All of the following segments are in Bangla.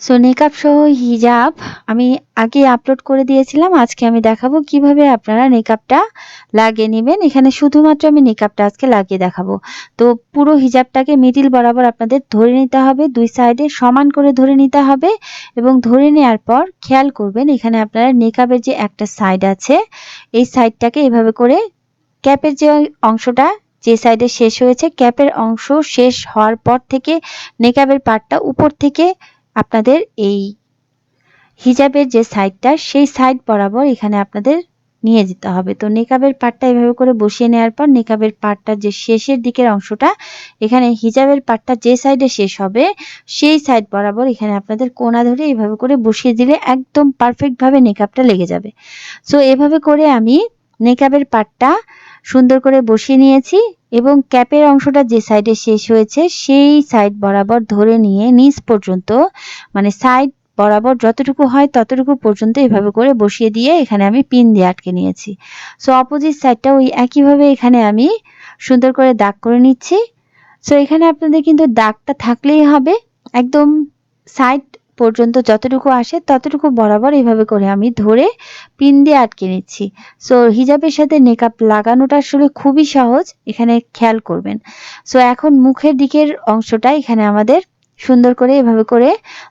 সো নেকআপ সহ হিজাব আমি আগে আপলোড করে দিয়েছিলাম, আজকে আমি দেখাবো কীভাবে আপনারা নেকআপটা লাগিয়ে নেবেন। এখানে শুধুমাত্র আমি নেকআপটা আজকে লাগিয়ে দেখাবো। তো, পুরো হিজাবটাকে মিডিল বরাবর আপনাদের ধরে নিতে হবে, দুই সাইডে সমান করে ধরে নিতে হবে এবং ধরে নেওয়ার পর খেয়াল করবেন, এখানে আপনারা নেকআপের যে একটা সাইড আছে, এই সাইডটাকে এভাবে করে ক্যাপের যে অংশটা, যে সাইডে শেষ হয়েছে, ক্যাপের অংশ শেষ হওয়ার পর থেকে নেকআপের পার্টটা উপর থেকে আপনাদের এই হিজাবের যে সাইডটা, সেই সাইড বরাবর এখানে আপনাদের নিয়ে যেতে হবে। তো নেকাবের পাটটা এভাবে করে বসিয়ে নেওয়ার পর নেকাবের পাটটা যে শেষের দিকের অংশটা, এখানে হিজাবের পাটটা যে সাইডে শেষ হবে, সেই সাইড বরাবর এখানে আপনাদের কোনা ধরে এভাবে করে বসিয়ে দিলে একদম পারফেক্টভাবে নেকাবটা লেগে যাবে। সো এভাবে করে আমি নেকাবের পাটটা সুন্দর করে বসিয়ে নিয়েছি এবং ক্যাপের অংশটা যে সাইডে শেষ হয়েছে সেই সাইড বরাবর ধরে নিয়ে নিচ পর্যন্ত মানে সাইড বরাবর যতটুকু হয় ততটুকু পর্যন্ত এভাবে করে বসিয়ে দিয়ে এখানে আমি পিন দিয়ে আটকে নিয়েছি। সো অপোজিট সাইডটা ওই একইভাবে এখানে আমি সুন্দর করে দাগ করে নিচ্ছি। সো এখানে আপনাদের কিন্তু দাগটা থাকলেই হবে। একদম সাইড পর্যন্ত যতটুকু আসে ততটুকু বরাবর এভাবে করে আমি ধরে পিন দিয়ে আটকে নিচ্ছি। সো হিজাবের সাথে মেকআপ লাগানোটা আসলে খুবই সহজ, এখানে খেয়াল করবেন। সো এখন মুখের দিকের অংশটা এখানে আমাদের সুন্দর করে এভাবে করে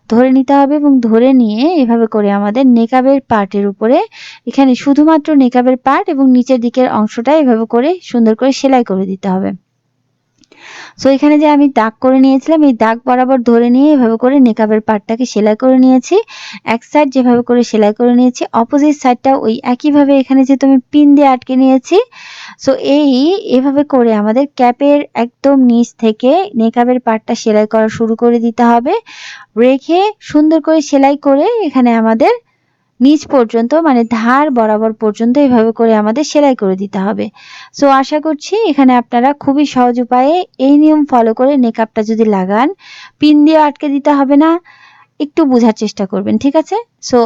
ধরে নিতে হবে এবং ধরে নিয়ে এভাবে করে আমাদের নেকাবের পার্টের উপরে এখানে শুধুমাত্র নেকাবের পার্ট এবং নিচের দিকের অংশটা এভাবে করে সুন্দর করে সেলাই করে দিতে হবে। সো এখানে যে আমি দাগ করে নিয়েছিলাম, এই দাগ বরাবর ধরে নিয়ে এভাবে করে নেকাবের পার্টটাকে সেলাই করে নিয়েছি। এক সাইড যেভাবে করে সেলাই করে নিয়েছি অপোজিট সাইডটা ওই একইভাবে এখানে যে তুমি পিন দিয়ে আটকে নিয়েছি সো এই এভাবে করে আমাদের ক্যাপের একদম নিচ থেকে নেকাবের পার্টটা সেলাই করা শুরু করে দিতে হবে। রেখে সুন্দর করে সেলাই করে এখানে আমাদের নিচ পর্যন্ত মানে ধার বরাবর পর্যন্ত এভাবে করে আমাদের সেলাই করে দিতে হবে। সো আশা করছি এখানে আপনারা খুবই সহজ উপায়ে এই নিয়ম ফলো করে নেকআপটা যদি লাগান, পিন দিয়ে আটকে দিতে হবে না, একটু বোঝার চেষ্টা করবেন, ঠিক আছে? সো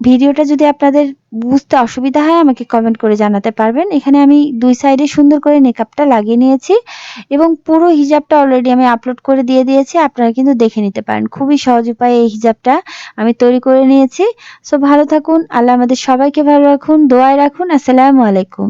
ভিডিওটা যদি আপনাদের বুঝতে অসুবিধা হয়, আমাকে কমেন্ট করে জানাতে পারবেন। এখানে আমি দুই সাইডে সুন্দর করে মেকআপটা লাগিয়ে নিয়েছি এবং পুরো হিজাবটা অলরেডি আমি আপলোড করে দিয়ে দিয়েছি। আপনারা কিন্তু দেখে নিতে পারেন। খুবই সহজ উপায়ে এই হিজাবটা আমি তৈরি করে নিয়েছি। সো ভালো থাকুন। আল্লাহ আমাদের সবাইকে ভালো রাখুন, দোয়ায় রাখুন। আসসালামু আলাইকুম।